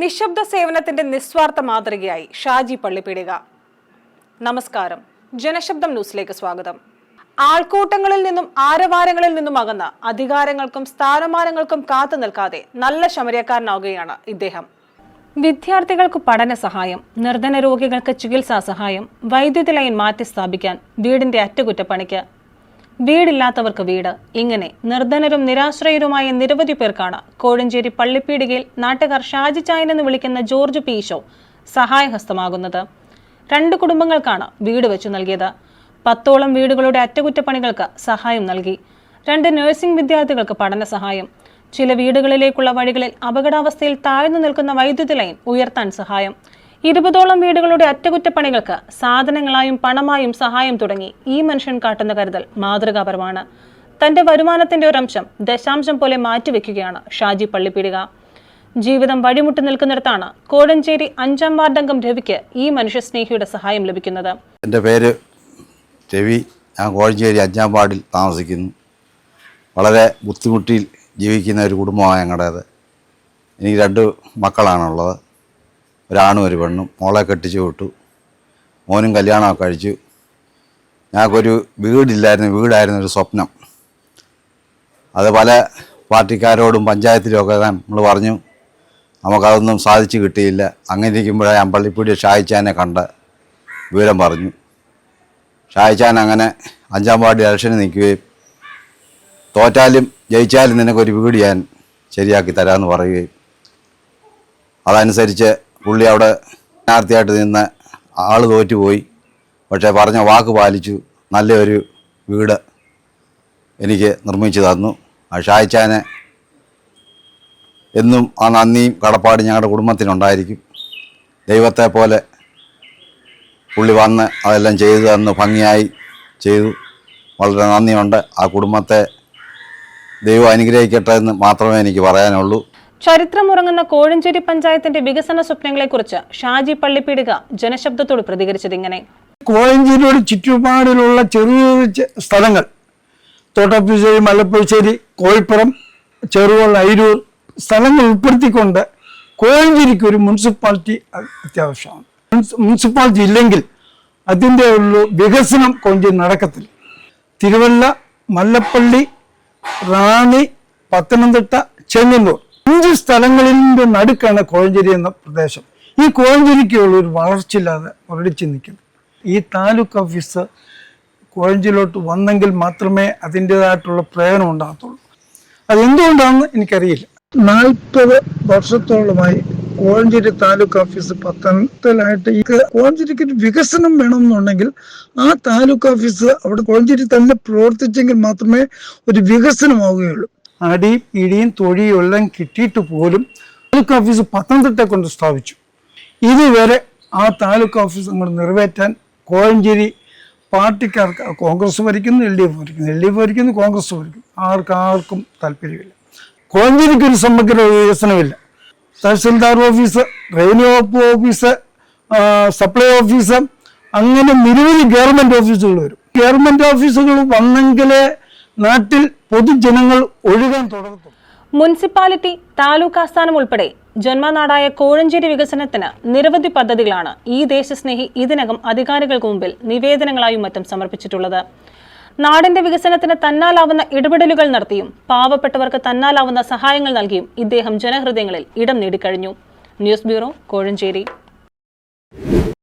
നിശബ്ദ സേവനത്തിന്റെ നിസ്വാർത്ഥ മാതൃകയായി ഷാജി പള്ളിപ്പിടിക നമസ്കാരം. ജനശബ്ദം ന്യൂസിലേക്ക് സ്വാഗതം. ആൾക്കൂട്ടങ്ങളിൽ നിന്നും ആരവാരങ്ങളിൽ നിന്നും അകന്ന് അധികാരങ്ങൾക്കും സ്ഥാനമാനങ്ങൾക്കും കാത്തു നിൽക്കാതെ നല്ല ശമരക്കാരനാവുകയാണ് ഇദ്ദേഹം. വിദ്യാർത്ഥികൾക്ക് പഠന സഹായം നിർധന രോഗികൾക്ക് ചികിത്സാ സഹായം വൈദ്യുതി ലൈൻ മാറ്റി സ്ഥാപിക്കാൻ വീടിന്റെ അറ്റകുറ്റപ്പണിക്ക് വീടില്ലാത്തവർക്ക് വീട്. ഇങ്ങനെ നിർധനരും നിരാശ്രയരുമായ നിരവധി പേർക്കാണ് കോഴഞ്ചേരി പള്ളിപ്പീടികയിൽ നാട്ടുകാർ ഷാജി ചായൻ എന്ന് വിളിക്കുന്ന ജോർജ് പീഷോ സഹായഹസ്തമാകുന്നത്. രണ്ട് കുടുംബങ്ങൾക്കാണ് വീട് വെച്ചു നൽകിയത്. പത്തോളം വീടുകളുടെ അറ്റകുറ്റപ്പണികൾക്ക് സഹായം നൽകി. രണ്ട് നഴ്സിംഗ് വിദ്യാർത്ഥികൾക്ക് പഠന സഹായം. ചില വീടുകളിലേക്കുള്ള വഴികളിൽ അപകടാവസ്ഥയിൽ താഴ്ന്നു നിൽക്കുന്ന വൈദ്യുതി ലൈൻ ഉയർത്താൻ സഹായം. ഇരുപതോളം വീടുകളുടെ അറ്റകുറ്റപ്പണികൾക്ക് സാധനങ്ങളായും പണമായും സഹായം തുടങ്ങി ഈ മനുഷ്യൻ കാട്ടുന്ന കരുതൽ മാതൃകാപരമാണ്. തന്റെ വരുമാനത്തിന്റെ ഒരംശം ദശാംശം പോലെ മാറ്റിവെക്കുകയാണ് ഷാജി പള്ളിപ്പീടിക. ജീവിതം വഴിമുട്ടി നിൽക്കുന്നിടത്താണ് കോഴഞ്ചേരി അഞ്ചാം വാർഡംഗം രവിക്ക് ഈ മനുഷ്യസ്നേഹിയുടെ സഹായം ലഭിക്കുന്നത്. എന്റെ പേര് രവി. ഞാൻ കോഴഞ്ചേരി അഞ്ചാം വാർഡിൽ താമസിക്കുന്നു. വളരെ ബുദ്ധിമുട്ടിൽ ജീവിക്കുന്ന ഒരു കുടുംബമാണ് ഞങ്ങളുടേത്. എനിക്ക് രണ്ട് മക്കളാണുള്ളത്. ഒരാണും ഒരു പെണ്ണും മോളെ കെട്ടിച്ചു വിട്ടു. മോനും കല്യാണമൊക്കെ കഴിച്ചു. ഞങ്ങൾക്കൊരു വീടില്ലായിരുന്നു വീടായിരുന്നു ഒരു സ്വപ്നം. അത് പല പാർട്ടിക്കാരോടും പഞ്ചായത്തിലും ഒക്കെ നമ്മൾ പറഞ്ഞു നമുക്കതൊന്നും സാധിച്ചു കിട്ടിയില്ല. അങ്ങനെ ഇരിക്കുമ്പോഴാണ് ഞാൻ പള്ളിപ്പൂടി ഷായിച്ചാനെ കണ്ട് വിവരം പറഞ്ഞു. ഷായിച്ചാൻ അങ്ങനെ അഞ്ചാം വാർഡ് ഇലക്ഷന് നിൽക്കുകയും തോറ്റാലും ജയിച്ചാലും നിനക്കൊരു വീട് ഞാൻ ശരിയാക്കി തരാമെന്ന് പറയുകയും അതനുസരിച്ച് പുള്ളി അവിടെ സ്ഥാനാർത്ഥിയായിട്ട് നിന്ന് ആൾ തോറ്റുപോയി. പക്ഷേ പറഞ്ഞ വാക്ക് പാലിച്ചു. നല്ലൊരു വീട് എനിക്ക് നിർമ്മിച്ചു തന്നു. ആ ഷായിച്ചാനെ എന്നും ആ നന്ദിയും കടപ്പാടും ഞങ്ങളുടെ കുടുംബത്തിനുണ്ടായിരിക്കും. ദൈവത്തെ പോലെ പുള്ളി വന്ന് അതെല്ലാം ചെയ്തു തന്നു ഭംഗിയായി ചെയ്തു. വളരെ നന്ദിയുണ്ട്. ആ കുടുംബത്തെ ദൈവം അനുഗ്രഹിക്കട്ടെ എന്ന് മാത്രമേ എനിക്ക് പറയാനുള്ളൂ. ചരിത്രമുറങ്ങുന്ന കോഴഞ്ചേരി പഞ്ചായത്തിന്റെ വികസന സ്വപ്നങ്ങളെക്കുറിച്ച് ഷാജി പള്ളിപ്പീടിക ജനശബ്ദത്തോട് പ്രതികരിച്ചത് ഇങ്ങനെ. കോഴഞ്ചേരിയുടെ ചുറ്റുപാടിലുള്ള ചെറിയ സ്ഥലങ്ങൾ തോട്ടപ്പുശ്ശേരി മലപ്പുശ്ശേരി കോഴിപ്പുറം ചെറുവള്ള അയിരൂർ സ്ഥലങ്ങൾ ഉൾപ്പെടുത്തിക്കൊണ്ട് കോഴഞ്ചേരിക്ക് ഒരു മുനിസിപ്പാലിറ്റി അത്യാവശ്യമാണ്. മുനിസിപ്പാലിറ്റി ഇല്ലെങ്കിൽ അതിന്റെ ഉള്ളു വികസനം കോഴഞ്ചേരി നടക്കത്തില്ല. തിരുവല്ല മല്ലപ്പള്ളി റാണി പത്തനംതിട്ട ചെങ്ങന്നൂർ അഞ്ച് സ്ഥലങ്ങളിന്റെ നടുക്കാണ് കോഴഞ്ചേരി എന്ന പ്രദേശം. ഈ കോഴഞ്ചേരിക്കുള്ള ഒരു വളർച്ചയില്ലാതെ മുരടിച്ച് നിൽക്കുന്നു. ഈ താലൂക്ക് ഓഫീസ് കോഴഞ്ചേരിയിലോട്ട് വന്നെങ്കിൽ മാത്രമേ അതിന്റെതായിട്ടുള്ള പ്രയോജനം ഉണ്ടാകത്തുള്ളൂ. അതെന്തുകൊണ്ടാണെന്ന് എനിക്കറിയില്ല. നാൽപ്പത് വർഷത്തോളമായി കോഴഞ്ചേരി താലൂക്ക് ഓഫീസ് പത്തനത്തിലായിട്ട് ഈ കോഴഞ്ചേരിക്ക് ഒരു വികസനം വേണമെന്നുണ്ടെങ്കിൽ ആ താലൂക്ക് ഓഫീസ് അവിടെ കോഴഞ്ചേരി തന്നെ പ്രവർത്തിച്ചെങ്കിൽ മാത്രമേ ഒരു വികസനമാവുകയുള്ളൂ. അടിയും ഇടിയും തൊഴിയും എല്ലാം കിട്ടിയിട്ട് പോലും താലൂക്ക് ഓഫീസ് പത്തനംതിട്ട കൊണ്ട് സ്ഥാപിച്ചു. ഇതുവരെ ആ താലൂക്ക് ഓഫീസ് അങ്ങോട്ട് നിറവേറ്റാൻ കോഴഞ്ചേരി പാർട്ടിക്കാർക്ക് കോൺഗ്രസ് ഭരിക്കുന്നു എൽ ഡി എഫ് ഭരിക്കുന്നു. എൽ ഡി എഫ് ഭരിക്കുന്നു കോൺഗ്രസ് ഭരിക്കുന്നു. ആർക്കും ആർക്കും താല്പര്യമില്ല. കോഴഞ്ചേരിക്ക് ഒരു സമഗ്ര വികസനമില്ല. തഹസിൽദാർ ഓഫീസ് റവന്യൂ വകുപ്പ് ഓഫീസ് സപ്ലൈ ഓഫീസ് അങ്ങനെ നിരവധി ഗവൺമെന്റ് ഓഫീസുകൾ വരും. ഗവൺമെന്റ് ഓഫീസുകൾ വന്നെങ്കിലേ നാട്ടിൽ പൊതുജനങ്ങൾ ഒഴുകാൻ തുടങ്ങും മുനിസിപ്പാലിറ്റി താലൂക്ക് ആസ്ഥാനം ഉൾപ്പെടെ ജന്മനാടായ കോഴഞ്ചേരി വികസനത്തിന് നിരവധി പദ്ധതികളാണ് ഈ ദേശസ്നേഹി ഇതിനകം അധികാരികൾക്ക് മുമ്പിൽ നിവേദനങ്ങളായും മറ്റും സമർപ്പിച്ചിട്ടുള്ളത്. നാടിന്റെ വികസനത്തിന് തന്നാലാവുന്ന ഇടപെടലുകൾ നടത്തിയും പാവപ്പെട്ടവർക്ക് തന്നാലാവുന്ന സഹായങ്ങൾ നൽകിയും ഇദ്ദേഹം ജനഹൃദയങ്ങളിൽ ഇടം നേടിക്കഴിഞ്ഞു. News bureau Kozhencherry.